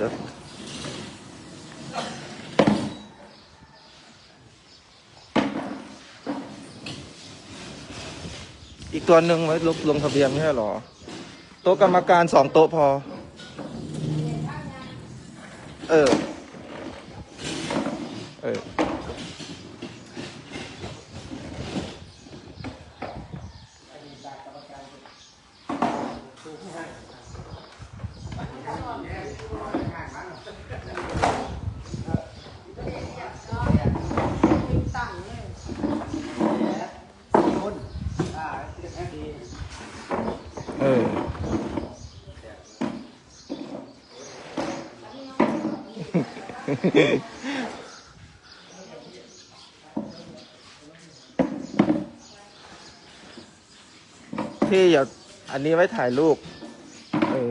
ครับอีกตัวหนึ่งไว้ลงลงทะเบียนไม่ใช่หรอ โต๊ะกรรมการสองโต๊ะพอ เออ พี่อย่าอันนี้ไว้ถ่ายรูป เออ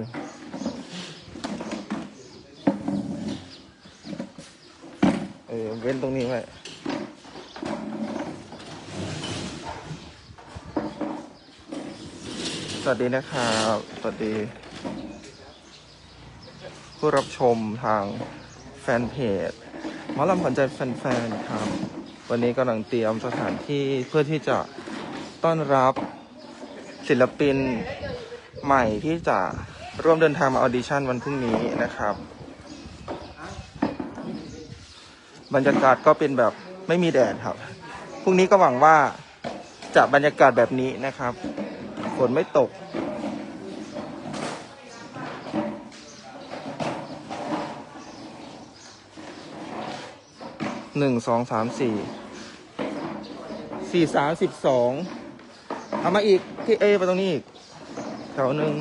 เออ เว้นตรงนี้ไว้สวัสดีนะครับ สวัสดี ผู้รับชมทาง นเพจหมอลำขวัญใจแฟนๆครับ วันนี้กำลังเตรียมสถานที่เพื่อที่จะต้อนรับศิลปินใหม่ที่จะร่วมเดินทางมาออดิชั่นวันพรุ่งนี้นะครับ บรรยากาศก็เป็นแบบไม่มีแดดครับ พรุ่งนี้ก็หวังว่าจะบรรยากาศแบบนี้นะครับ ฝนไม่ตก หนึ่งสองสามสี่สี่สามสิบสองเอามาอีกที่เอไปตรงนี้อีกแถวหนึ่ง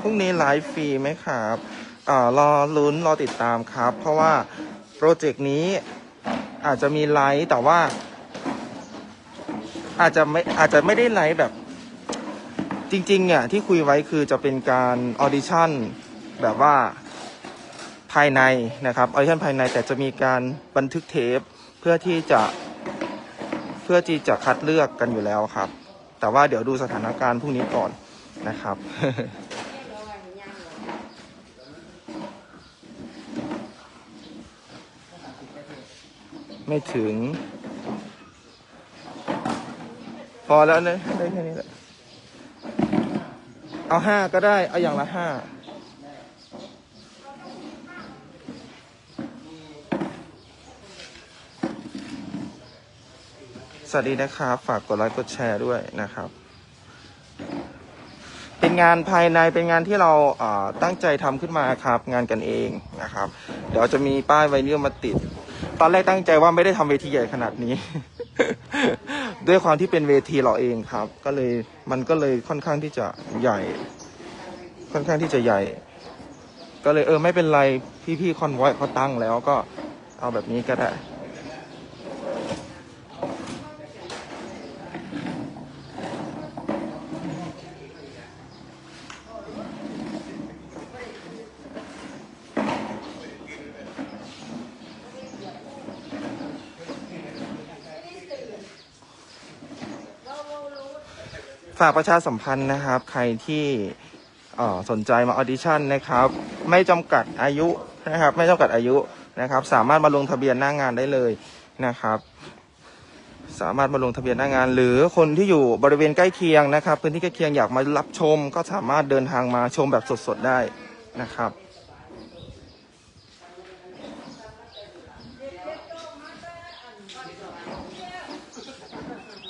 พรุ่งนี้ไลฟ์ฟรีไหมครับอ่ารอลุ้นรอติดตามครับ เพราะว่าโปรเจกต์นี้อาจจะมีไลฟ์แต่ว่า อาจจะไม่อาจจะไม่ได้ไลฟ์แบบ จริงๆเนี่ยที่คุยไว้คือจะเป็นการออดิชั่นแบบว่าภายในนะครับออดิชั่นภายในแต่จะมีการบันทึกเทปเพื่อที่จะเพื่อที่จะคัดเลือกกันอยู่แล้วครับ แต่ว่าเดี๋ยวดูสถานการณ์พรุ่งนี้ก่อนนะครับ ไม่ถึง พอแล้วนะได้แค่นี้แหละ เอาห้าก็ได้ เอาอย่างละห้าสวัสดีนะครับ ฝากกดไลค์กดแชร์ด้วยนะครับ เป็นงานภายในเป็นงานที่เราเตั้งใจทำขึ้นมาครับ งานกันเองนะครับ เดี๋ยวจะมีป้ายไวนิลมาติด ตอนแรกตั้งใจว่าไม่ได้ทำเวทีใหญ่ขนาดนี้ ด้วยความที่เป็นเวทีเราเองครับ ก็เลยมันก็เลยค่อนข้างที่จะใหญ่ ค่อนข้างที่จะใหญ่ ก็เลยเออไม่เป็นไรพี่ๆคอนไวเขาตั้งแล้วก็เอาแบบนี้ก็ได้ากประชาสัมพันธ์นะครับ ใครที่สนใจมาออดิชั่นนะครับ ไม่จำกัดอายุนะครับ ไม่จำกัดอายุนะครับ สามารถมาลงทะเบียนหน้างานได้เลยนะครับ สามารถมาลงทะเบียนหน้างาน หรือคนที่อยู่บริเวณใกล้เคียงนะครับ พื้นที่ใกล้เคียงอยากมารับชมก็สามารถเดินทางมาชมแบบสดๆได้นะครับ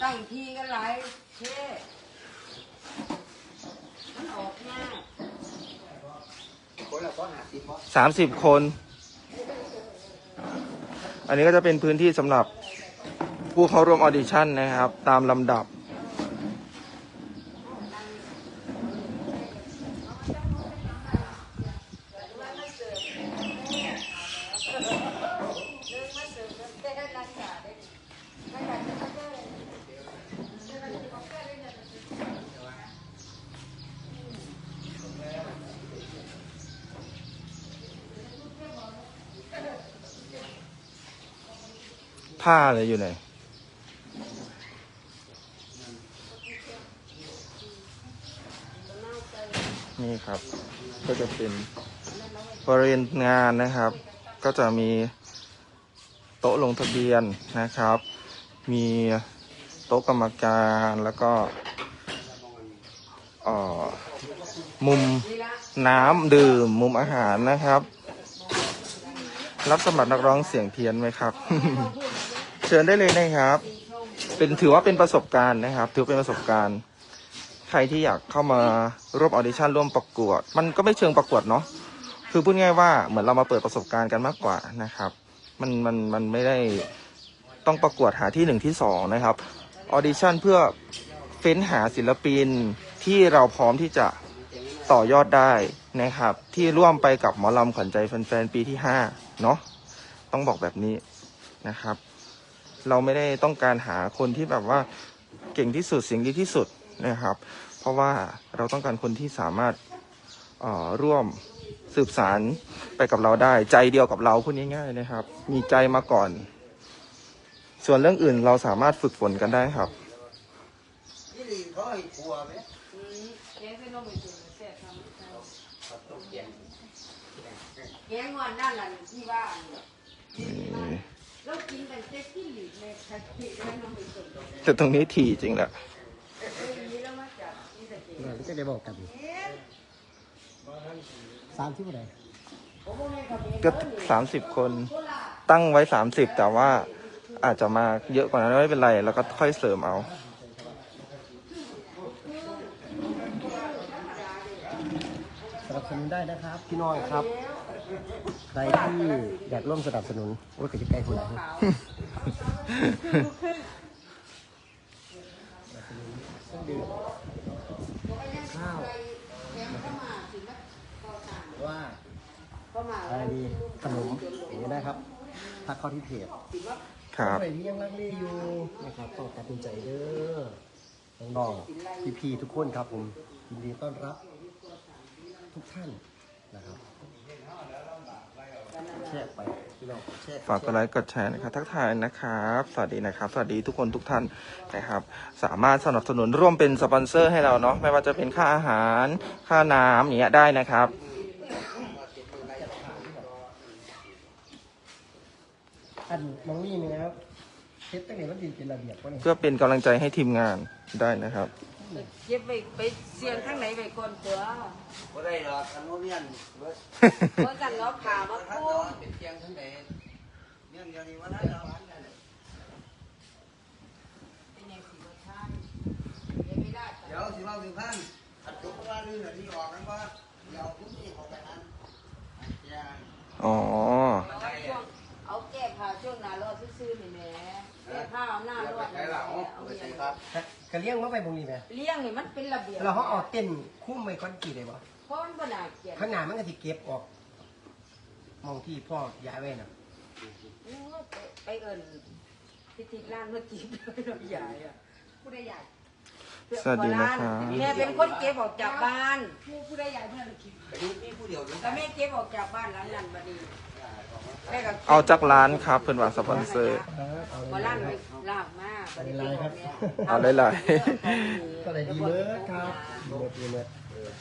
ตั้งทีกันหลายเท่มันออกง่าย สามสิบคน อันนี้ก็จะเป็นพื้นที่สำหรับผู้เข้าร่วมออดิชั่นนะครับ ตามลำดับ ผ้าเลยอยู่ไหนนี่ครับ ก็จะเป็นบริเวณงานนะครับ ก็จะมีโต๊ะลงทะเบียนนะครับ มีโต๊ะกรรมการแล้วก็อ่อมุมน้ำดื่ม มุมอาหารนะครับ รับสมัครนักร้องเสียงเพี้ยนไหมครับ เชิญได้เลยนะครับ เป็นถือว่าเป็นประสบการณ์นะครับ ถือเป็นประสบการณ์ ใครที่อยากเข้ามาร่วมออดิชั่นร่วมประกวด มันก็ไม่เชิงประกวดเนาะคือพูดง่ายว่าเหมือนเรามาเปิดประสบการณ์กันมากกว่านะครับ มันมันมันไม่ได้ต้องประกวดหาที่หนึ่งที่สองนะครับออดิชั่นเพื่อเฟ้นหาศิลปินที่เราพร้อมที่จะต่อยอดได้นะครับ ที่ร่วมไปกับหมอลำขวัญใจแฟนๆปีที่ห้าเนาะต้องบอกแบบนี้นะครับ เราไม่ได้ต้องการหาคนที่แบบว่าเก่งที่สุดเสียงดีที่สุดนะครับ เพราะว่าเราต้องการคนที่สามารถเอ่อร่วมสืบสารไปกับเราได้ ใจเดียวกับเราพูดง่ายๆนะครับ มีใจมาก่อน ส่วนเรื่องอื่นเราสามารถฝึกฝนกันได้ครับนี่ลีเขาให้กลัวไหมแกงวันนั่นน่ะที่บ้านนี่แล้วกินกันเต็มที่หลีกเลยค่ะที่แล้วน้องไปส่ง แต่ตรงนี้ถี่จริงแหละเอ้ยนี่แล้วมาจากนี่แต่เด็กเราจะได้บอกกันสามที่ไหร่ผมบ่แม่นเขาเป็นก็สามสิบคนตั้งไว้สามสิบแต่ว่าอาจจะมาเยอะกว่านั้นไม่เป็นไร แล้วก็ค่อยเสริมเอา สนั บสนุนได้นะครับ พี่น้องครับ ใครที่อยากร่วมสนับสนุนโอ้ยกจะใกล้คนไหนข้าวว่าเข้ามาอะไรดีขนมอย่างนี้ได้ครับทักเข้าที่เพจครับใครที่ยังลังเลอยู่นะครับต้องตัดสินใจเด้อน้องๆพี่ๆทุกคนครับผมยินดีต้อนรับ ทุกท่านนะครับแชร์ไปพี่น้องแชร์ฝากกดไลค์กดแชร์นะครับ ทักทายนะครับ สวัสดีนะครับ สวัสดีทุกคนทุกท่านนะครับ สามารถสนับสนุนร่วมเป็นสปอนเซอร์ให้เราเนาะไม่ว่าจะเป็นค่าอาหารค่าน้ำอย่างเงี้ยได้นะครับอันน้องนี่นะครับเฮ็ดตั้งแต่วันดีเป็นระเบียบวะเนี่ยเพื่อเป็นกำลังใจให้ทีมงานได้นะครับ เก็บไปไปเสียงข้างไหนไปก่อนตัวบ่ได้หรอกคันโนเมียนเบิดเพราะกันเนาะขามาคันคู่นอนเป็นเตียงทั้งใดเมียนเดียวนี้ว่าได้แล้วเป็นยังสิว่าท่านเดี๋ยวไม่ได้เดี๋ยวสิเมาสิพันขัดจุกว่าลื่นอันนี้ออกกันว่าเดี๋ยวทุกที่ออกไปนั้นอย่าอ๋ กระเลี้ยงมาไปบงนี้ไหมเลี้ยงนี่มันเป็นระเบียบเราเขาเอาเต้นคุ้มไว้ก้อนกี่ได้บ่เพราะมันบ่น่าเกลียดข้างหน้ามันก็สิเก็บออก มองที่พ่อย้ายไว้น่ะโอ้ยไปไปเอิ้นพิธีร้านเมื่อกี้เราใหญ่อะผู้ใดใหญ่ สวัสดีนะครับแม่เป็นคนเก็บออกจากบ้านผู้ผู้ใดใหญ่เพื่อนคิดไปดูนี่ผู้เดียวด้วยแต่แม่เก็บออกจากบ้านหลังนั้นบัดนี้แม่ก็ก็บเอาจากร้านครับเพื่อนว่าสปอนเซอร์เอาบ่เลล้างยไปลากมากเอาเลยครับเอาหลายก็เลยดีเลิศครับดีเลิศดีเลิศ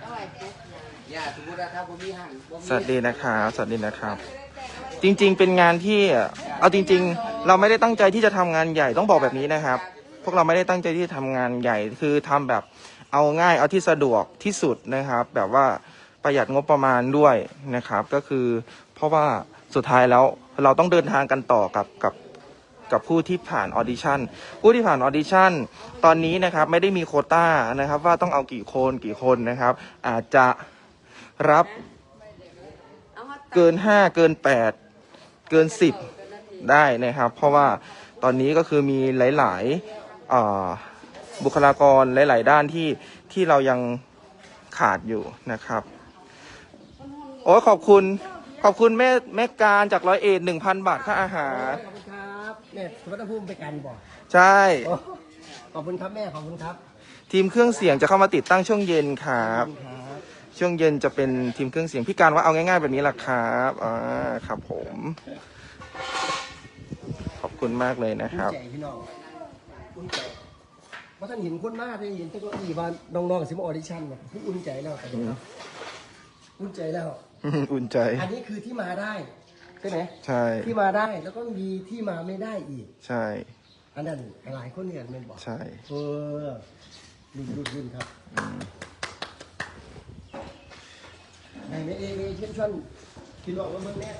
เอาไว้ปุ๊บนะอย่าสมมุติว่าถ้าบ่มีหันบ่มีสวัสดีนะครับ สวัสดีนะครับ จริงๆ เป็นงานที่ เอาจริง ๆ เราไม่ได้ตั้งใจที่จะทำงานใหญ่ต้องบอกแบบนี้นะครับ พวกเราไม่ได้ตั้งใจที่จะทำงานใหญ่คือทำแบบเอาง่ายเอาที่สะดวกที่สุดนะครับ แบบว่าประหยัดงบประมาณด้วยนะครับ ก็คือเพราะว่าสุดท้ายแล้วเราต้องเดินทางกันต่อกับกับกับผู้ที่ผ่านออดิชั่นผู้ที่ผ่านออดิชั่นตอนนี้นะครับไม่ได้มีโควต้านะครับ ว่าต้องเอากี่คนกี่คนนะครับ อาจจะรับเอามาเกินห้าเกินแปดเกินสิบได้นะครับ เพราะว่าตอนนี้ก็คือมีหลาย ๆ บุคลากรหลาย ๆ ด้านที่ที่เรายังขาดอยู่นะครับ โอ้ยขอบคุณขอบคุณแม่แม่การจากร้อยเอ็ดหนึ่งพันบาทค่าอาหาร ขอบคุณครับแม่สุวรรณภูมิไปกันบ่ใช่ โอ้ขอบคุณครับแม่ขอบคุณครับทีมเครื่องเสียงจะเข้ามาติดตั้งช่วงเย็นครัขบอบคุณครับช่วงเย็นจะเป็นทีมเครื่องเสียงพี่การว่าเอาง่าย ๆ แบบนี้แหละครับอ่าครับผม ขอบคุณมากเลยนะคภูรับมิใจพี่น้อง ภูมิใจว่าท่านเห็นคนมากได้เห็นแต่ก็อีว่าน้องๆสิมาออดิชั่นแบบผู้อุ่นใจแล้วครับอุ่นใจแล้ว อุ่นใจ อันนี้คือที่มาได้ใช่ไหมใช่ที่มาได้แล้วก็มีที่มาไม่ได้อีก ใช่ อันนั้นหลายคนเนี่ยมันบอกใช่เออรุ่นรุ่นรุ่นครับไหนไม่เอเอเช่นชวนกินหลอกว่าเมืองเนี้ย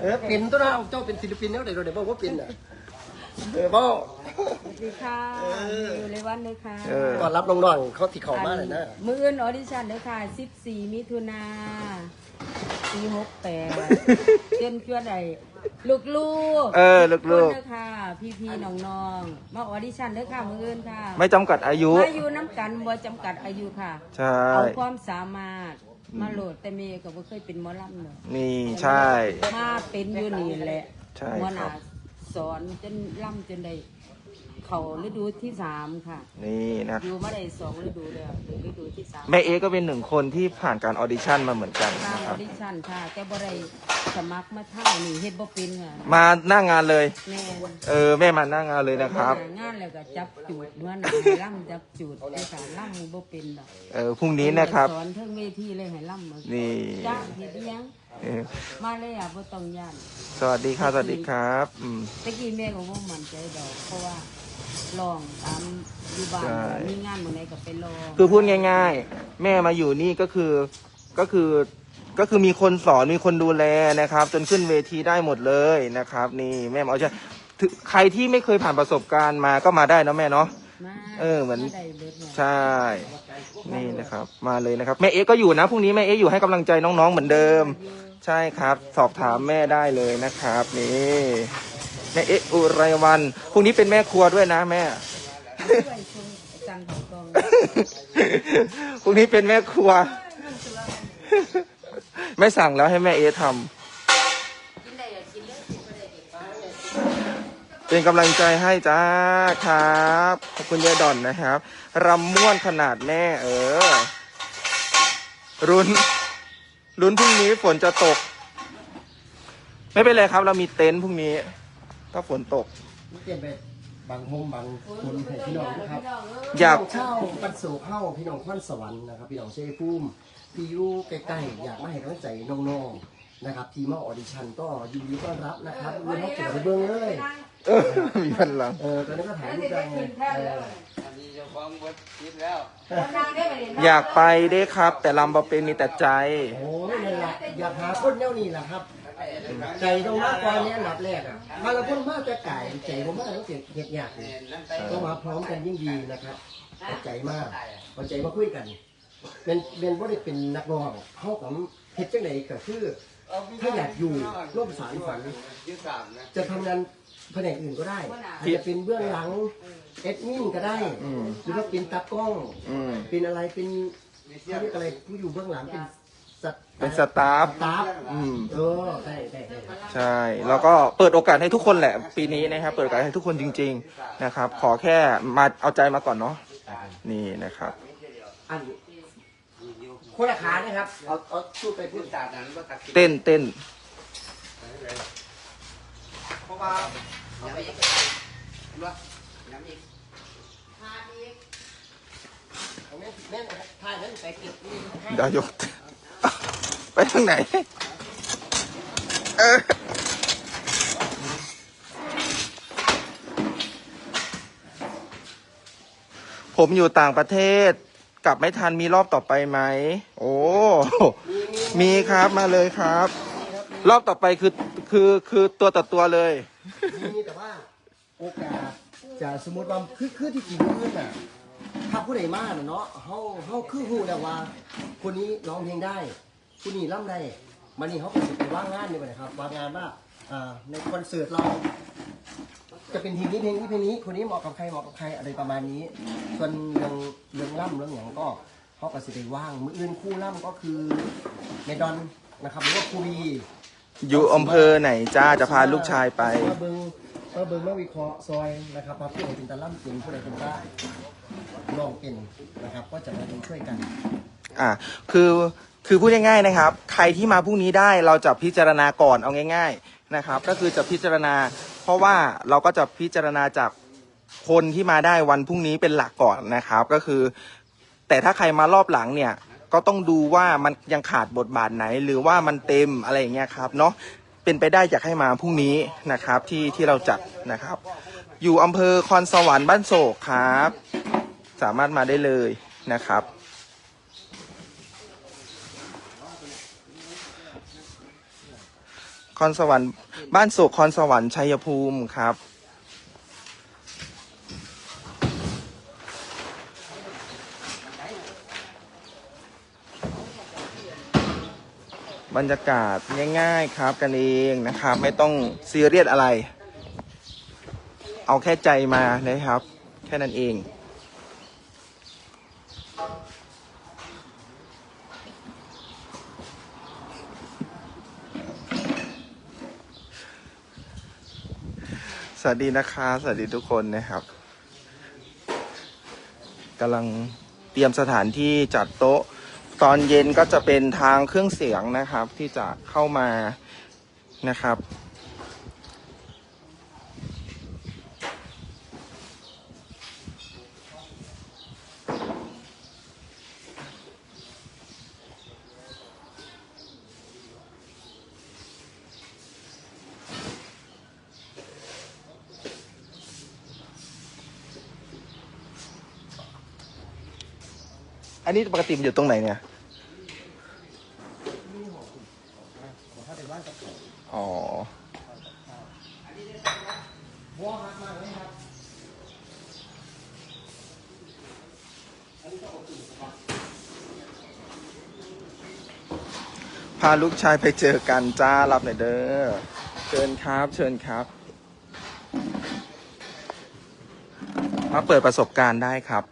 เออเป็นตัวเราเจ้าเป็นศิลปินแล้วเดี๋ยวเดี๋ยวบอกว่าเป็นอะ เออบอกสวัสดีค่ะอยู่เลยวันเลยค่ะเออก่อนรับน้องๆเขาติดเข่ามาเลยนะมืออื่นออดิชั่นเลยค่ะ 14 มิถุนาปี68เต้นเพื่อใดลูกๆเออลูกๆทุคนเด้อค่ะพี่ๆน้องๆมาออดิชั่นเด้อค่ะมืออื่นค่ะ ไม่จำกัดอายุมาอยู่น้ำกันบ่จำกัดอายุค่ะใช่เอาความสามารถมาโหลดแต่เมย์ก็บ่เคยเป็นหมอลำเนอะนี่ใช่มาเป็นอยู่นี่แหละใช่หัวหครัน้าบ สอนจนล่ำจนได้เขาฤดูที่สามค่ะนี่นะอยู่มาได้สองฤดูแล้วถึงฤดูที่สามแม่เอก็เป็นหนึ่งคนที่ผ่านการออดิชั่นมาเหมือนกันทางนะคอรัอบดิชั่นค่ะแต่บ่ได้สมัครมาท่านี่เฮ็ดบ่เป็นค่ะมาหน้างานเลย แม่เออแม่มาหน้างานเลยนะครับหัวหางานแล้วก็จับจูดหัวหน้าล่ำจับจูดในการล่ำบ่เป็นดอก เออพรุ่งนี้นะครับ สอนเทิงเวทีเลยให้ล่ำมานี่ จ้าเฮ็ดอิหยัง เออมาเลยอะบ่ต้องย่านสวัสดีครับสวัสดีครับอืม ตะกี้แม่ก็บ่มั่นใจดอก เพราะว่าลองตามอยู่บ้านใช่ มีงานมื้อไหนก็ไปลองคือพูดง่าย ๆ แม่มาอยู่นี่ก็คือก็คือก็คือมีคนสอนมีคนดูแลนะครับ จนขึ้นเวทีได้หมดเลยนะครับ นี่แม่มาเอาใจถึงใครที่ไม่เคยผ่านประสบการณ์มาก็มาได้นะแม่เนาะมาเออเหมือนาได้เบิดเนี่ยใช่ นี่นะครับ มาเลยนะครับ แม่เอ๊ก็อยู่นะพรุ่งนี้แม่เอ๊อยู่ให้กำลังใจน้องๆเหมือนเดิม ใช่ครับ สอบถามแม่ได้เลยนะครับ นี่แม่เอ๊อุไรวันพรุ่งนี้เป็นแม่ครัวด้วยนะแม่ช่วยชมอาจารย์ของกองพรุ่งนี้เป็นแม่ครัวไม่สั่งแล้วให้แม่เอ๊ทำกินได้อยากินเลยกินบ่ได้กินเป็นกำลังใจให้จ้าครับขอบคุณยายดอนนะครับรำม่วนขนาดแม่ เออ รุน รุนพรุ่งนี้ฝนจะตก ไม่เป็นไรครับ เรามีเต็นท์พรุ่งนี้ ถ้าฝนตกเปลี่ยนไปบางมุมบางคนให้พี่น้องนะครับอยากพี่น้งเช่าปันโศกเข้าพี่น้องควันสวรรค์นะครับพี่น้องเชฟูมพี่ยูใกล้ๆอยากมาให้กำลังใจน้องๆนะครับทีมมาออดิชั่นก็ยินดีต้อนรับนะครับเงินเขาเก็บไปเบื้องเลย เออ มีพลัง เออตอนนี้ก็ถ่ายรูปได้ไงเอออันนี้เจะฟ้า ของบดคิดแล้วอยากไปเด้ครับ แต่ลำบะเป็นมีแต่ใจ โอ้ยนั่นแหละอยากหาคนแนวนี้แหละครับ ใจตรงมากกว่านี้อันดับแรกอะมาละคนมากจะไก่ใจผมมากต้องเสียเหตุยากเลยก็มาพร้อมกันยิ่งดีนะครับเข้าใจมากเข้าใจมาคุยกันเป็นเป็นว่าได้เป็นนักร้องเข้ากับเฮ็ดจังไหนก็คือ ถ้าอยากอยู่ร่วมสารฝันยืดสามนะจะทำงานแผนกอื่นก็ได้อาจจะเป็นเบื้องหลังเอดมินก็ได้ อืม หรือว่าเป็นตากล้อง อืม เป็นอะไรเป็นเขาเรียกอะไรผู้อยู่เบื้องหลังเป็นสัตเป็นสตาฟ ตาฟอืม เออได้ได้ได้ ใช่ แล้วก็เปิดโอกาสให้ทุกคนแหละ ปีนี้นะครับ เปิดโอกาสให้ทุกคนจริง ๆ นะครับ ขอแค่มาเอาใจมาก่อนเนาะ นี่นะครับ อัน คนละขานะครับ เอาเอาสู้ไปพูยืดดสามนั้นก็ตัดเต้นเต้นเพราะว่าเอาไปยังไงว่าน้ำอีกเอาแม่แม่ถ่ายนั้นไปเก็บนี่เดี๋ยวยก ไปทางไหน เออผมอยู่ต่างประเทศ กลับไม่ทันมีรอบต่อไปไหมโอ้ มีครับมาเลยครับ รอบต่อไปคือคือคือตัวต่อตัวเลย มีแต่ว่าโอกาสจะสมมติว่าคือคือที่จริงเพื่อนน่ะถ้าผู้ใดมาน่ะเนาะเฮาเฮาคือฮู้แล้วว่า คนนี้ร้องเพลงได้คนนี้ร่ำได้มันนี่เขาก็สิไปว่างงานนี่บ่นะครับว่างงานว่าอ่าในคอนเสิร์ตเรา จะเป็นทีมนี้เพลงนี้เพลงนี้คนนี้เหมาะกับใครเหมาะกับใครอะไรประมาณนี้ ส่วนเรื่องเรื่องล่ำเรื่องอย่างก็เขาก็สิไปว่างมืออื่นคู่ล่ำก็คือในดอนนะครับหรือว่าครูบีอยู่อำเภอไหนจ้าจะพาลูกชายไป มาเบิงมาเบิงมาวิเคราะห์ซอยนะครับมาผู้ใดเป็นตะล่ำเป็นผู้ใดเป็นต้าลองเป็นนะครับ ก็จะมาดูช่วยกัน อ่าคือคือพูดง่ายๆนะครับ ใครที่มาพรุ่งนี้ได้เราจะพิจารณาก่อนเอาง่าย ๆนะครับ ก็คือจะพิจารณา เพราะว่าเราก็จะพิจารณาจากคนที่มาได้วันพรุ่งนี้เป็นหลักก่อนนะครับ ก็คือ แต่ถ้าใครมารอบหลังเนี่ย ก็ต้องดูว่ามันยังขาดบทบาทไหน หรือว่ามันเต็มอะไรอย่างเงี้ยครับเนาะเป็นไปได้อยากให้มาพรุ่งนี้นะครับที่ที่เราจัดนะครับ อยู่อำเภอคอนสวรรค์บ้านโศกครับ สามารถมาได้เลยนะครับ คอนสวรรค์บ้านโศกคอนสวรรค์ชัยภูมิครับ บรรยากาศง่ายๆครับกันเองนะครับ ไม่ต้องซีเรียสอะไร เอาแค่ใจมานะครับ แค่นั้นเอง สวัสดีนะคะ สวัสดีทุกคนนะครับกำลังเตรียมสถานที่จัดโต๊ะ ตอนเย็นก็จะเป็นทางเครื่องเสียงนะครับ ที่จะเข้ามานะครับ อันนี้ปกติมันอยู่ตรงไหนเนี่ย อ๋อ พาลูกชายไปเจอกันจ้ารับหน่อยเด้อ เชิญครับ เชิญครับ มาเปิดประสบการณ์ได้ครับ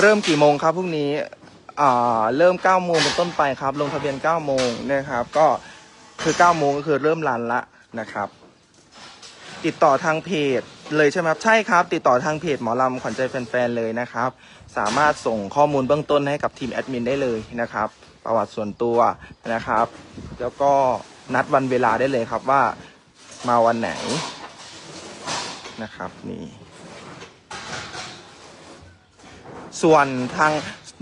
เริ่มกี่โมงครับพรุ่งนี้เริ่ม9โมงเป็นต้นไปครับ ลงทะเบียน9โมงนะครับ ก็คือ9โมงก็คือเริ่มรันละนะครับ ติดต่อทางเพจเลยใช่ไหมครับ ใช่ครับ ติดต่อทางเพจหมอลำขวัญใจแฟนๆเลยนะครับ สามารถส่งข้อมูลเบื้องต้นให้กับทีมแอดมินได้เลยนะครับ ประวัติส่วนตัวนะครับ แล้วก็นัดวันเวลาได้เลยครับว่ามาวันไหนนะครับนี่ ส่วนทาง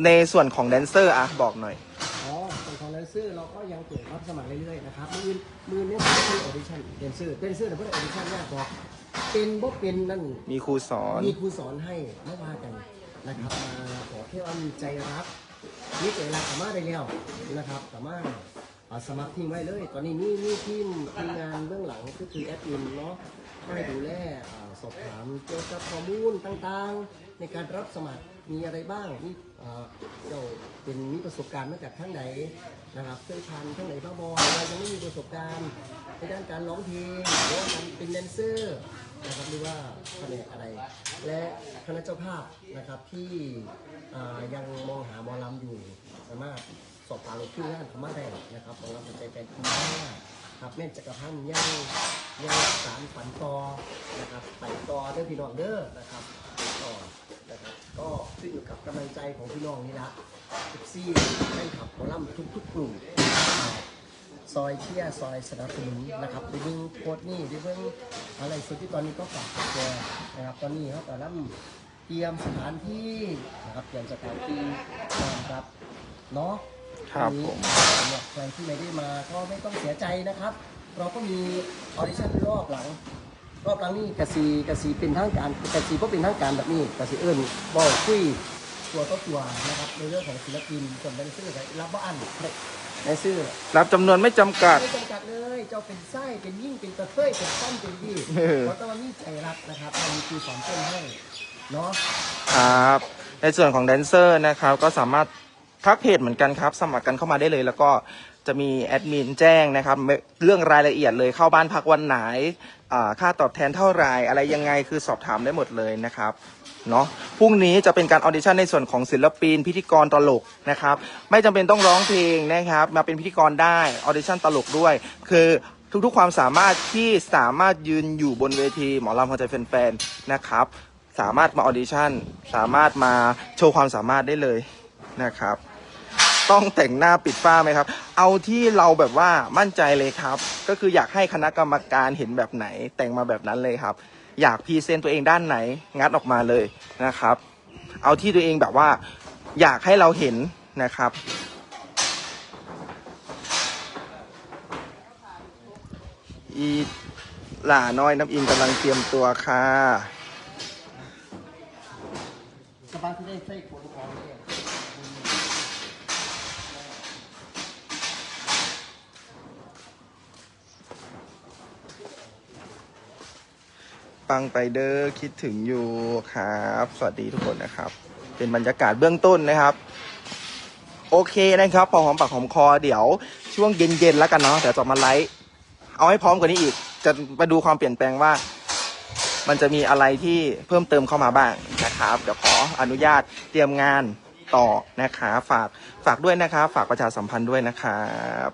ในส่วนของแดนเซอร์อะบอกหน่อย อ๋อส่วนของแดนเซอร์เราก็ยังเปิดรับสมัครเรื่อยๆนะครับมือมือเนี่ยคือออดิชั่นแดนเซอร์แดนเซอร์แต่เพื่อออดิชั่นยากบอกเป็นบ่เป็นนั่นมีครูสอน มีครูสอนให้ไม่ว่ากันนะครับมาขอแค่ว่ามีใจรักมีใจรักสามารถได้แล้วนะครับสามารถอ่าสมัครทิ้งไว้เลย ตอนนี้มีมีทีมทีมงานเบื้องหลังก็คือแอดมินเนาะให้ดูแลอ่าสอบถามเกี่ยวกับข้อมูลต่างๆ ในการรับสมัคร มีอะไรบ้างมีอ่เจ้าเป็นมีประสบการณ์มาจากท่านไหนนะครับเคยผ่านท่านไหนบ้างบออะไรยังไม่มีประสบการณ์ในด้านการร้องเพลงหรือว่าการเป็นแดนเซอร์นะครับหรือว่าแผนกอะไร และคณะเจ้าภาพนะครับที่อ่ายังมองหาหมอลำอยู่สามารถสอบถามที่งานเขามาได้นะครับหมอลำหัวใจแฟนคุณแม่ครับแม่นจักรพันธ์ยังยังสารฝันต่อนะครับไปต่อเด้อพี่น้องเด้อนะครับต่อ นะครับก็ขึ้นอยู่กับกำลังใจของพี่น้องนี่ละทุกซี่แฟนคลับหมอลำทุกๆกลุ่มซอยเชียร์ซอยสนับสนุนนะครับไปเบิ่งโพสต์นี่ไปเบิ่งอะไรสุดที่ตอนนี้ก็ฝากแชร์นะครับตอนนี้เขากำลังเตรียมสถานที่นะครับเตรียมสถานที่ต้อนรับเนาะครับวันนี้ผมสำหรับใครที่ไม่ได้มาก็ไม่ต้องเสียใจนะครับ เราก็มีออดิชั่นรอบหลัง รอบหลังนี่กะสีกะสีเป็นทางการกะสีก็เป็นทางการแบบนี้กะสีเอิญบอกคุยตัวก็ตัวนะครับในเรื่องของศิลปินส่วนแดนเซอร์รับบ้านแดนเซอร์รับจำนวนไม่จำกัดไม่จำกัดเลยเจ้าเป็นไส้เป็นยิ่งเป็นกระเทยเป็นต้นเป็นดีเออเพราะตอนนี้ใจรักนะครับเรามีครูสอนเต้นให้เนาะครับในส่วนของแดนเซอร์นะครับก็สามารถทักเพจเหมือนกันครับ สมัครกันเข้ามาได้เลยแล้วก็ จะมีแอดมินแจ้งนะครับ เรื่องรายละเอียดเลยเข้าบ้านพักวันไหนค่าตอบแทนเท่าไรอะไรยังไงคือสอบถามได้หมดเลยนะครับเนาะพรุ่งนี้จะเป็นการออดิชั่นในส่วนของศิลปิน พิธีกรตลกนะครับ ไม่จำเป็นต้องร้องเพลงนะครับ มาเป็นพิธีกรได้ออดิชั่นตลกด้วย คือทุกๆความสามารถที่สามารถยืนอยู่บนเวทีหมอลำหัวใจแฟนๆนะครับ สามารถมาออดิชั่น สามารถมาโชว์ความสามารถได้เลยนะครับ ต้องแต่งหน้าปิดฝ้าไหมครับ เอาที่เราแบบว่ามั่นใจเลยครับ ก็คืออยากให้คณะกรรมการเห็นแบบไหน แต่งมาแบบนั้นเลยครับ อยากพรีเซนต์ตัวเองด้านไหนงัดออกมาเลยนะครับ เอาที่ตัวเองแบบว่า อยากให้เราเห็นนะครับอีหล่าน้อยน้ำอิงกำลังเตรียมตัวค่ะสบายที่ได้ใช้ผลของเนี่ย ปังไปเดอร์คิดถึงอยู่ครับ สวัสดีทุกคนนะครับ เป็นบรรยากาศเบื้องต้นนะครับ โอเคนะครับพอหอมปากหอมคอเดี๋ยวช่วงเย็นๆแล้วกันเนาะเดี๋ยวจะมาไลฟ์เอาให้พร้อมกว่านี้อีก จะมาดูความเปลี่ยนแปลงว่า มันจะมีอะไรที่เพิ่มเติมเข้ามาบ้างนะครับเดี๋ยวขออนุญาตเตรียมงานต่อนะครับฝากฝากด้วยนะครับฝากประชาสัมพันธ์ด้วยนะครับ